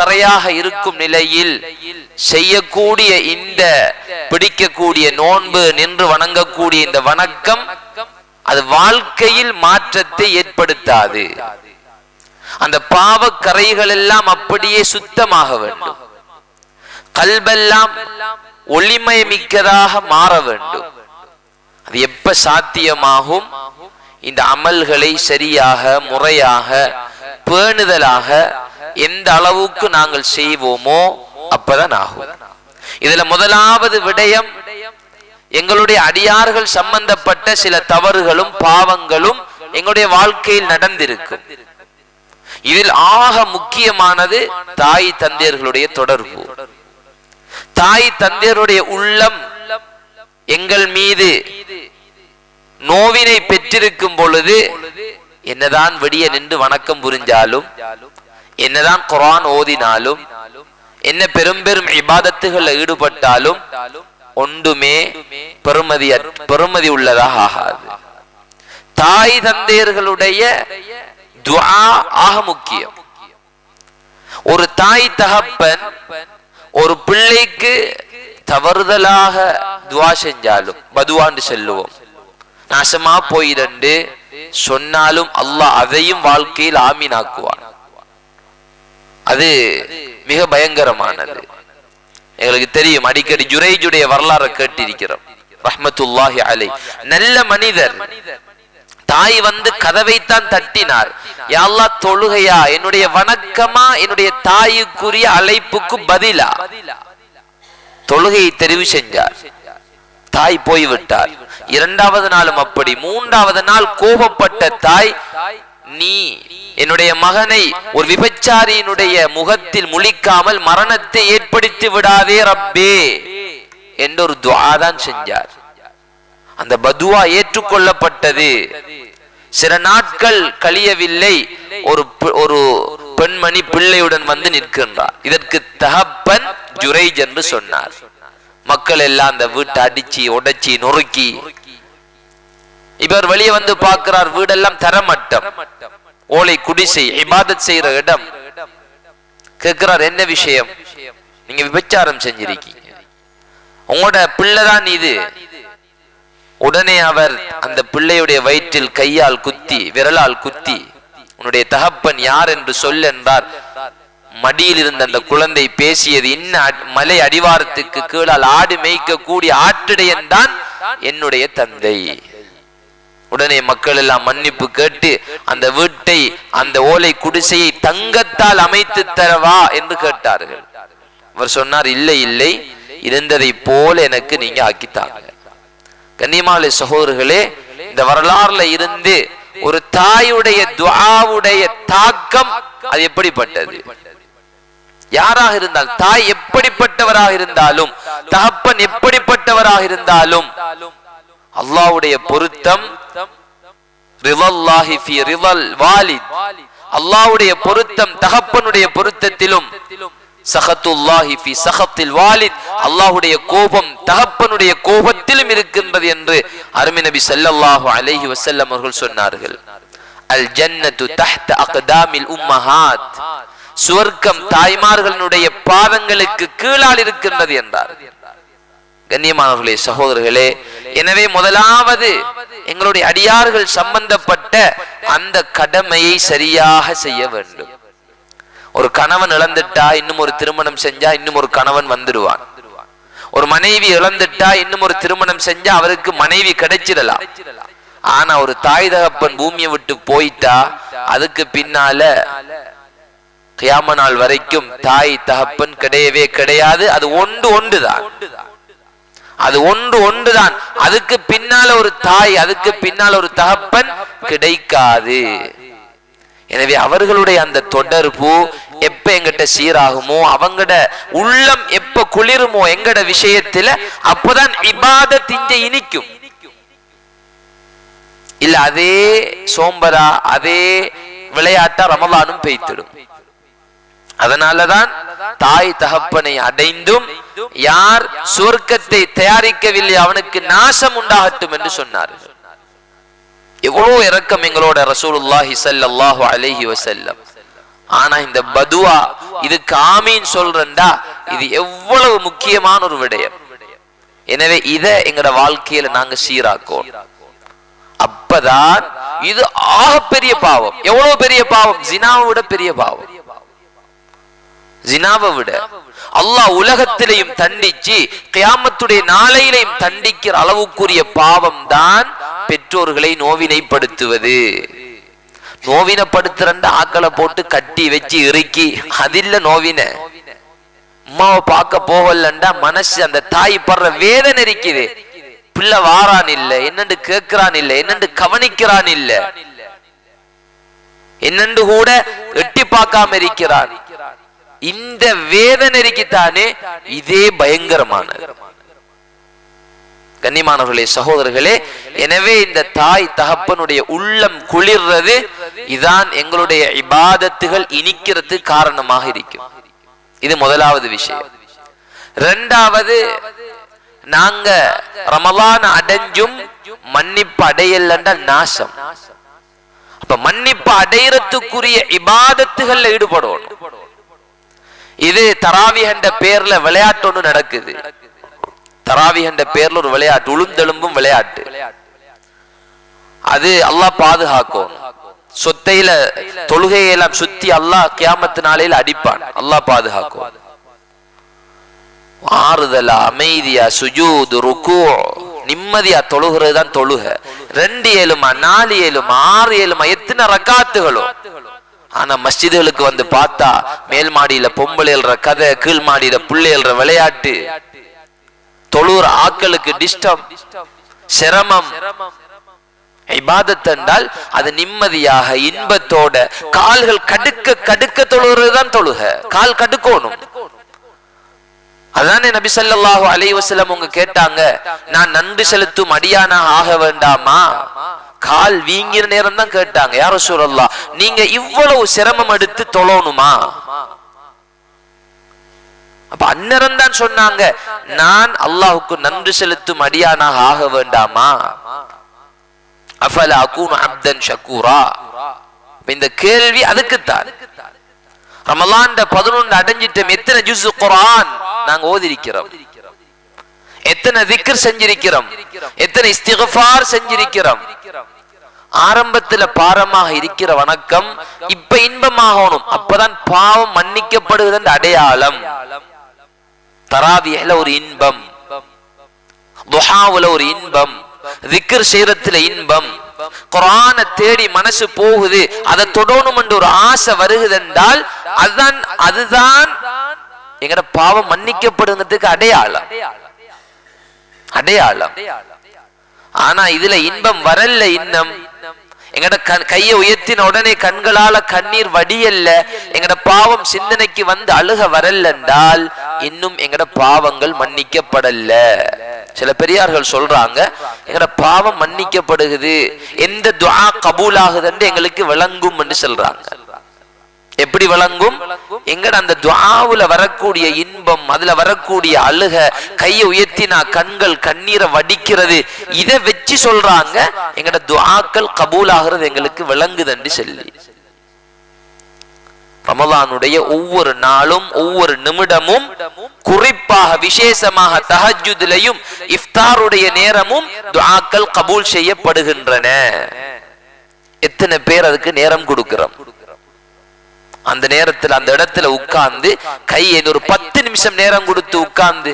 அக்கறையாக இருக்கும் நிலையில் செய்யக்கூடிய இந்த பிடிக்கக்கூடிய நோன்பு நின்று வணங்கக்கூடிய இந்த வணக்கம் அது வாழ்க்கையில் மாற்றத்தை ஏற்படுத்தாது. அந்த பாவக்கரைகள் எல்லாம் அப்படியே சுத்தமாக வேண்டும். கல்பெல்லாம் ஒளிமயமிக்கதாக மாற வேண்டும். அது எப்ப சாத்தியமாகும்? இந்த அமல்களை சரியாக முறையாக பேணுதலாக எந்த அளவுக்கு நாங்கள் செய்வோமோ அப்பதான் ஆகும். இதுல முதலாவது விடயம் எங்களுடைய அடியார்கள் சம்பந்தப்பட்ட சில தவறுகளும் பாவங்களும் எங்களுடைய வாழ்க்கையில் நடந்திருக்கும். இதில் ஆக முக்கியமானது தாய் தந்தையர்களுடைய தொடர்பு. தாய் தந்தையருடைய உள்ளம் எங்கள் மீது நோவினை பெற்றிருக்கும் பொழுது என்னதான் விடிய நின்று வணக்கம் புரிஞ்சாலும் என்னதான் குரான் ஓதினாலும் என்ன பெரும் பெரும் இபாதத்துகள்ல ஈடுபட்டாலும் ஒன்றுமே பெருமதி பெருமதி உள்ளதாக ஆகாது. தாய் தந்தையர்களுடைய துவா ஆக முக்கியம். ஒரு தாய் தகப்பன் ஒரு பிள்ளைக்கு தவறுதலாக துவா செஞ்சாலும் பதுவாண்டு செல்லுவோம். நாசமா போயிடண்டு சொன்னாலும் அல்லாஹ் அதையும் வாழ்க்கையில் ஆமீனாக்குவான். அது மிக பயங்கரமானது. எங்களுக்கு தெரியும் அடிக்கடி ஜுரைஜுடைய வரலாறு கேட்டிருக்கிறோம். ரஹமத்துல்லாஹி அலை நல்ல மனிதர். தாய் வந்து கதவைத்தான் தட்டினார். யாழ்லா தொழுகையா என்னுடைய வணக்கமா என்னுடைய தாயுக்குரிய அழைப்புக்கு பதிலா? தொழுகையை தெரிவு செஞ்சார். தாய் போய்விட்டார். இரண்டாவது நாளும் அப்படி. மூன்றாவது நாள் கோபப்பட்ட தாய் நீ என்னுடைய மகனை ஒரு விபச்சாரியினுடைய முகத்தில் முழிக்காமல் மரணத்தை ஏற்படுத்தி விடாதே ரப்பே என்ற ஒரு துவா தான் செஞ்சார். அந்த பதுவா ஏற்றுக்கொள்ளப்பட்டது. சில நாட்கள் கழியவில்லை. ஒரு ஒரு பெண்மணி பிள்ளையுடன் வந்து நிற்கின்றார். இதற்கு தகப்பன் ஜுரைஜ் என்று சொன்னார். மக்கள் எல்லாம் அந்த வீட்டை அடிச்சு உடைச்சி நொறுக்கி இவர் வெளியே வந்து பார்க்கிறார் வீடெல்லாம் தரமட்டம். ஓலை குடிசை இபாதத் செய்யற இடம். கேட்கிறார் என்ன விஷயம்? நீங்க விபச்சாரம் செஞ்சிருக்கீங்க. உங்களோட பிள்ளைதான் இது. உடனே அவர் அந்த பிள்ளையுடைய வயிற்றில் கையால் குத்தி விரலால் குத்தி உன்னுடைய தகப்பன் யார் என்று சொல் என்றார். மடியில் இருந்த அந்த குழந்தை பேசியது இன்ன மலை அடிவாரத்துக்கு கீழால் ஆடு மேய்க்க கூடிய ஆட்டிடையன் தான் என்னுடைய தந்தை. உடனே மக்கள் எல்லாம் மன்னிப்பு கேட்டு அந்த வீட்டை அந்த ஓலை குடிசையை தங்கத்தால் அமைத்து தரவா என்று கேட்டார்கள். அவர் சொன்னார் இல்லை இல்லை இருந்ததை போல எனக்கு நீங்க ஆக்கித்தாங்க கன்னிமாலை சகோதரர்களே இந்த வரலாறுல இருந்து ஒரு தாயுடைய துவாவுடைய தாக்கம் அது எப்படிப்பட்டது? யாராக இருந்தால் தாய் எப்படிப்பட்டவராக இருந்தாலும் தகப்பன் எப்படிப்பட்டவராக இருந்தாலும் அல்லாவுடைய பொருத்தம் அல்லாவுடைய பொருத்தம் தகப்பனுடைய பொருத்தத்திலும் அல்லாஹுடைய கோபம் தகப்பனுடைய கோபத்திலும் இருக்கின்றது என்று அருமி நபி சல்லாஹு அலஹி வசல்லம் அவர்கள் சொன்னார்கள். அல் ஜன்னத்து தஹ்த அக்தாமில் உம்மஹாத். சுவர்க்கம் தாய்மார்களுடைய பாதங்களுக்கு கீழால் இருக்கின்றது என்றார். கண்ணியமானவர்களே சகோதரர்களே எனவே முதலாவது எங்களுடைய அடியார்கள் சம்பந்தப்பட்ட அந்த கடமையை சரியாக செய்ய வேண்டும். ஒரு கணவன் இழந்துட்டா இன்னும் ஒரு திருமணம் செஞ்சா இன்னும் ஒரு கணவன் வந்துடுவான். ஒரு மனைவி இழந்துட்டா இன்னும் ஒரு திருமணம் செஞ்சா அவருக்கு மனைவி கிடைச்சிடலாம். ஆனா ஒரு தாய் தகப்பன் பூமியை விட்டு போயிட்டா அதுக்கு பின்னால கியாம நாள் வரைக்கும் தாய் தகப்பன் கிடையவே கிடையாது. அது ஒன்று ஒன்றுதான். அது ஒன்று ஒன்றுதான். அதுக்கு பின்னால ஒரு தாய் அதுக்கு பின்னால் ஒரு தகப்பன் கிடைக்காது. எனவே அவர்களுடைய அந்த தொடர்பு எப்ப எங்கிட்ட சீராகுமோ அவங்கட உள்ளம் எப்ப குளிருமோ எங்கட விஷயத்துல அப்பதான் இபாத திஞ்ச இனிக்கும். இல்ல அதே சோம்பரா அதே விளையாட்டா ரமலானும் பெய்த்திடும். அதனாலதான் தாய் தகப்பனை அடைந்தும் யார் சுவர்க்கத்தை தயாரிக்கவில்லை அவனுக்கு நாசம் உண்டாகட்டும் என்று சொன்னார். எவ்வளவு இறக்கம் எங்களோட ரசூலுல்லாஹி சல்லாஹு அலஹி வசல்லம் ஆனா இந்த பதுவா இதுக்கு ஆமீன் சொல்றா இது எவ்வளவு முக்கியமான ஒரு விடயம். எனவே இத எங்கட வாழ்க்கையில நாங்க சீராக்கோம் அப்பதான் இது ஆக பெரிய பாவம். எவ்வளவு பெரிய பாவம்? ஜினாவை விட பெரிய பாவம். ஜினாவை விட அல்லாஹ் உலகத்திலையும் தண்டிச்சு கியாமத்துடைய நாளையிலையும் தண்டிக்கிற அளவுக்குரிய பாவம் தான் பெற்றோர்களை நோவினைப்படுத்துவது. நோவினப்படுத்துறண்ட ஆக்களை போட்டு கட்டி வச்சு இறுக்கி அதில்ல நோவின. அம்மாவை பார்க்க போகலண்டா மனசு அந்த தாய் படுற வேதனை இருக்குது. பிள்ளை வாரான் இல்ல என்னண்டு கேட்கிறான் இல்ல என்னண்டு கவனிக்கிறான் இல்ல. என்னண்டு கூட எட்டி பார்க்காம இருக்கிறான். இந்த வேதனைக்குத்தானே இதே பயங்கரமானது. கண்ணியமானவர்களே சகோதரர்களே எனவே இந்த தாய் தகப்பனுடைய உள்ளம் குளிர்றது இதான் எங்களுடைய இபாதத்துகள் இனிக்கிறது காரணமாக இருக்கும். இது முதலாவது விஷயம். ரெண்டாவது நாங்க ரமலான் அடைஞ்சும் மன்னிப்பு அடையலன்ற நாசம். அப்ப மன்னிப்பு அடையறதுக்குரிய இபாதத்துகள்ல ஈடுபடணும். இது தராவி என்ற பேர்ல விளையாட்டு ஒண்ணு நடக்குது. தராவி என்ற பேர்ல ஒரு விளையாட்டு உளுந்தெலும்பும் விளையாட்டு. அது அல்லாஹ் பாதுகாக்கும். சொத்தையில தொழுகையெல்லாம் சுத்தி அல்லாஹ் கியாமத்து நாளையில அடிப்பான். அல்லாஹ் பாதுகாக்கும். ஆறுதலா அமைதியா சுஜூது ருக்கு நிம்மதியா தொழுகிறது தான் தொழுக. ரெண்டு ஏழுமா நாலு ஏழுமா ஆறு ஏழுமா எத்தனை ரக்காத்துகளும் ஆனா மஸ்ஜிதுகளுக்கு வந்து பார்த்தா மேல் மாடியில பொம்பளை எழுற கதை கீழ் மாடியில புள்ளை எழுற விளையாட்டு. தொழுற ஆக்களுக்கு டிஸ்டர்ப் சிரமம். என்றால் அது நிம்மதியாக இன்பத்தோட கால்கள் கடுக்க கடுக்க தொழுகிறதுதான் தொழுக. கால் கடுக்கணும். அதானே நபி சல்லாஹு அலைவசலம் உங்க கேட்டாங்க நான் நன்றி செலுத்தும் அடியானா ஆக வேண்டாமா? கால் வீங்கிற நேரம் தான் கேட்டாங்க. யார சூழல்லா நீங்க இவ்வளவு சிரமம் எடுத்து தொழணுமா அப்ப அந்நேரம் தான் சொன்னாங்க நான் அல்லாஹுக்கு நன்றி செலுத்தும் அடியானாக ஆக வேண்டாமா? அஃபல அகூனு அப்தன் ஷக்கூரா இந்த கேள்வி அதுக்குத்தான். ரமலான்ட பதினொன்று அடைஞ்சிட்டோம். எத்தனை ஜூஸ் குரான் நாங்க ஓதிருக்கிறோம். எத்தனை திக்ர் செஞ்சிருக்கிறோம்? எத்தனை இஸ்திகஃபார் செஞ்சிருக்கிறோம்? ஆரம்பத்துல பாரமாக இருக்கிற வணக்கம் இப்ப இன்பமாகணும். அப்பதான் பாவம் மன்னிக்கப்படுகிறது அடையாளம். தராவியல ஒரு இன்பம். துஹாவுல ஒரு இன்பம். திக்ர் செய்யறதுல இன்பம். குரான தேடி மனசு போகுது. அதை தொடணும் என்று ஒரு ஆசை வருகுது என்றால் அதுதான் அதுதான் எங்கட பாவம் மன்னிக்கப்படுங்கிறதுக்கு அடையாளம். அடையாளம். ஆனா இதுல இன்பம் வரல இன்னம். எங்கட கண் கையை உயர்த்தின உடனே கண்களால கண்ணீர் வடியல்ல. எங்கட பாவம் சிந்தனைக்கு வந்து அழுக வரல என்றால் இன்னும் எங்கட பாவங்கள் மன்னிக்கப்படல சில பெரியார்கள் சொல்றாங்க எங்கட பாவம் மன்னிக்கப்படுகிறது எந்த துவா கபூலாகுது என்று எங்களுக்கு விளங்கும் என்று சொல்றாங்க. எப்படி விளங்கும்? எங்கட அந்த துவாவுல வரக்கூடிய இன்பம் அதுல வரக்கூடிய அழுக கையை உயர்த்தினா கண்கள் கண்ணீரை வடிக்கிறது இதை வச்சு சொல்றாங்க எங்கட துவாக்கள் கபூல் ஆகிறது எங்களுக்கு விளங்குதண்டு சொல்லி. ரமலானுடைய ஒவ்வொரு நாளும் ஒவ்வொரு நிமிடமும் குறிப்பாக விசேஷமாக தஹஜுதிலையும் இஃப்தாருடைய நேரமும் துவாக்கள் கபூல் செய்யப்படுகின்றன. எத்தனை பேர் அதுக்கு நேரம் கொடுக்கிறோம்? அந்த நேரத்துல அந்த இடத்துல உட்கார்ந்து கையை ஒரு பத்து நிமிஷம் நேரம் கொடுத்து உட்கார்ந்து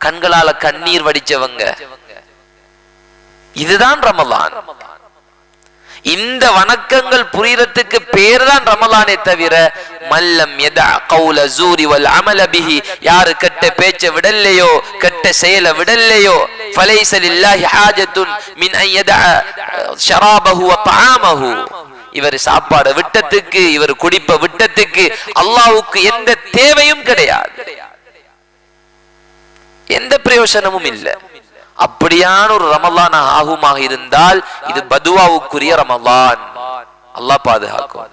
கண்களால கண்ணீர் வடிச்சவங்க. இதுதான் ரமலான். இந்த வணக்கங்கள் புரியறதுக்கு பேர் தான் ரமலானே தவிர மல்லம் எதா கௌல ஜூரி வல் அமலபிஹி யாரு கெட்ட பேச்ச விடல்லையோ கெட்ட செயல விடல்லையோ ஃபலைசலில்லாஹி ஹாஜத்துன் மின் ஐயதா ஷராபஹு வ தஆமஹு. இவர் சாப்பாடு விட்டத்துக்கு இவர் குடிப்ப விட்டத்துக்கு அல்லாவுக்கு எந்த தேவையும் கிடையாது. எந்த பிரயோசனமும் இல்லை. அப்படியான ஒரு ரமலான் ஆகுமாக இருந்தால் இது பதுவாவுக்குரிய ரமலான். அல்லாஹ் பாதுகாக்கும்.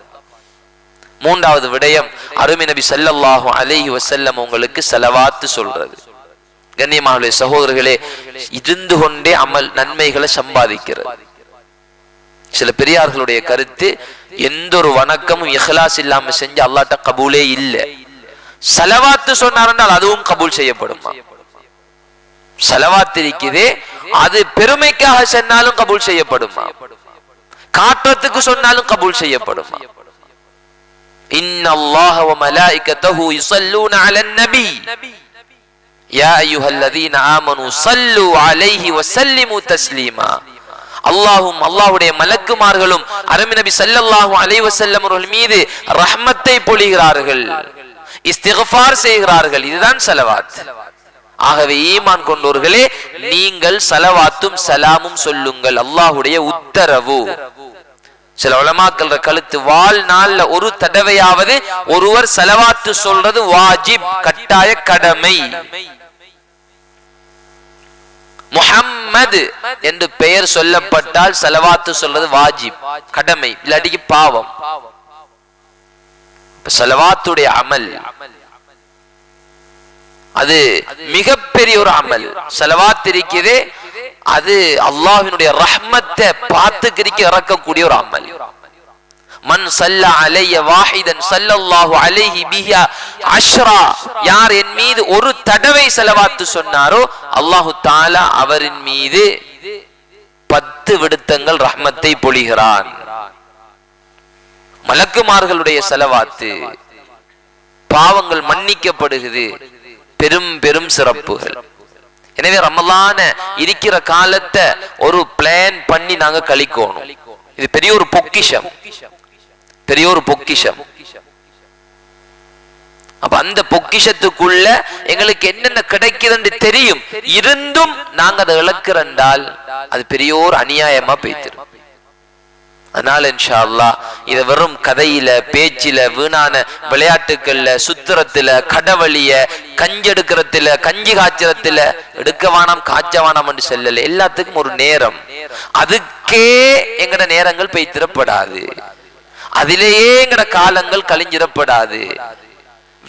மூன்றாவது விடயம் அருமை நபி ஸல்லல்லாஹு அலைஹி வசல்லம் உங்களுக்கு செலவாத்து சொல்றது. கண்ணியமானவர்களே சகோதரர்களே இருந்து கொண்டே அமல் நன்மைகளை சம்பாதிக்கிறது. சில பெரியார்களுடைய கருத்து எந்த ஒரு வணக்கமும் இஹ்லாஸ் இல்லாம செஞ்சு அல்லாட்ட கபூலே இல்லை. செலவாத்து சொன்னார் அதுவும் கபூல் செய்யப்படுமா? செலவாத்து அது பெருமைக்காக சொன்னாலும் கபூல் செய்யப்படுமா? காற்றத்துக்கு சொன்னாலும் கபூல் செய்யப்படுமா? இன்னல்லாஹ வ மலாயிக்கத்தஹு யுஸல்லூன அலன் நபி. யா அய்யுஹல்லதீன ஆமனு ஸல்லு அலைஹி வ சல்லிமு தஸ்லீமா. அல்லாஹும் அல்லாஹுடைய மலக்குமார்களும் அரமி நபி ஸல்லல்லாஹு அலைவசல்லம் அவர்கள் மீது ரஹ்மத்தை பொழிகிறார்கள். இஸ்திக்ஃபார் செய்கிறார்கள். இதுதான் செலவாத். ஆகவே ஈமான் கொண்டோர்களே நீங்கள் செலவாத்தும் சலாமும் சொல்லுங்கள். அல்லாஹ்வுடைய உத்தரவு. சில உலமாக்கள் கழுத்து வாழ்நாள்ல ஒரு தடவையாவது ஒருவர் செலவாத்து சொல்றது வாஜிப் கட்டாய கடமை. முஹம்மது என்று பெயர் சொல்லப்பட்டால் செலவாத்து சொல்றது வாஜிப் கடமை இல்லாட்டிக்கு பாவம். செலவாத்துடைய அமல். அது மிகப்பெரிய ஒரு அமல். செலவாத்து இருக்கிறதே அது அல்லாஹினுடைய ரஹ்மத்தை பார்த்துக்கிறக்கு இறக்கக்கூடிய ஒரு அமல். மன் சல்ல அலைய வாஹிதன் சல்லல்லாஹு அலைஹி பிஹா அஷ்ரா யார் என் மீது ஒரு தடவை செலவாத்து சொன்னாரோ அல்லாஹு தாலா அவரின் மீது பத்து விடுத்தங்கள் ரஹ்மத்தை பொழிகிறான். மலக்குமார்களுடைய செலவாத்து. பாவங்கள் மன்னிக்கப்படுகிறது. பெரும் பெரும் சிறப்புகள். எனவே ரமலான இருக்கிற காலத்தை ஒரு பிளான் பண்ணி நாங்க கழிக்கணும். இது பெரிய ஒரு பொக்கிஷம். பெரிய ஒரு பொக்கிஷம். அப்ப அந்த பொக்கிஷத்துக்குள்ள எங்களுக்கு என்னென்ன கிடைக்குதுன்னு தெரியும். இருந்தும் நாங்க அதை இழக்கிறண்டால் அது பெரிய ஒரு அநியாயமா பேத்திரும் அதனால இன்ஷா இத வெறும் கதையில பேச்சில வீணான விளையாட்டுக்கள்ல சுத்துறத்துல கடவழிய கஞ்செடுக்கிறதுல கஞ்சி காய்ச்சறத்துல எடுக்க வேணாம் காய்ச்ச வேணாம் என்று செல்லல. எல்லாத்துக்கும் ஒரு நேரம். அதுக்கே எங்கட நேரங்கள் பெய்திடப்படாது அதிலேயே எங்கட காலங்கள் கழிஞ்சிடப்படாது.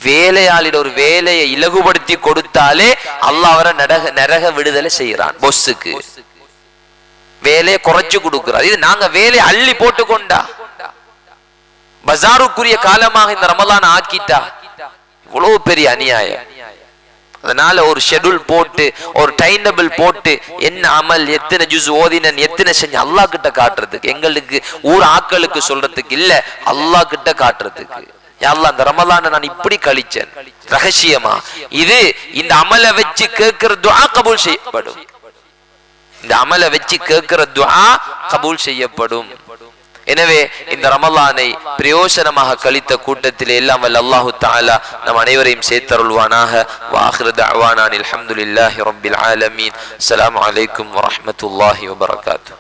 வேலையாளிட ஒரு வேலையை இலகுபடுத்தி கொடுத்தாலே அல்ல அவரை நரக நரக விடுதலை செய்யறான் பொஸ்ஸுக்கு வேலையை குறைச்சு கொடுக்கிறார். இது நாங்க வேலையை அள்ளி போட்டு கொண்டா பஜாருக்குரிய காலமாக இந்த ரமலான் ஆக்கிட்டா. இவ்வளவு பெரிய அநியாயம். அதனால ஒரு ஷெட்யூல் போட்டு ஒரு டைம் டேபிள் போட்டு என்ன அமல் எத்தனை ஜூஸ் ஓதினன் எத்தனை செஞ்சு அல்லாஹ் கிட்ட காட்டுறதுக்கு. எங்களுக்கு ஊர் ஆக்களுக்கு சொல்றதுக்கு இல்ல அல்லாஹ் கிட்ட காட்டுறதுக்கு யாழ்லா அந்த ரமலான நான் இப்படி கழிச்சேன். ரகசியமா? இது இந்த அமலை வச்சு கேட்கிற துவா கபூல் செய்யப்படும். இந்த அமலை வச்சு கேட்கிற துவா கபூல் செய்யப்படும். எனவே இந்த ரமலானை பிரயோசனமாக கழித்த கூட்டத்தில் எல்லாம் வல்ல அல்லாஹு தாலா நம் அனைவரையும் சேர்த்தருள்வானாக. வாஹிரு தஅவானா அல்ஹம்துலில்லாஹி ரப்பில் ஆலமீன். அலாம் வலைக்கம் வரமத்துல்லாஹி வபர்காத்து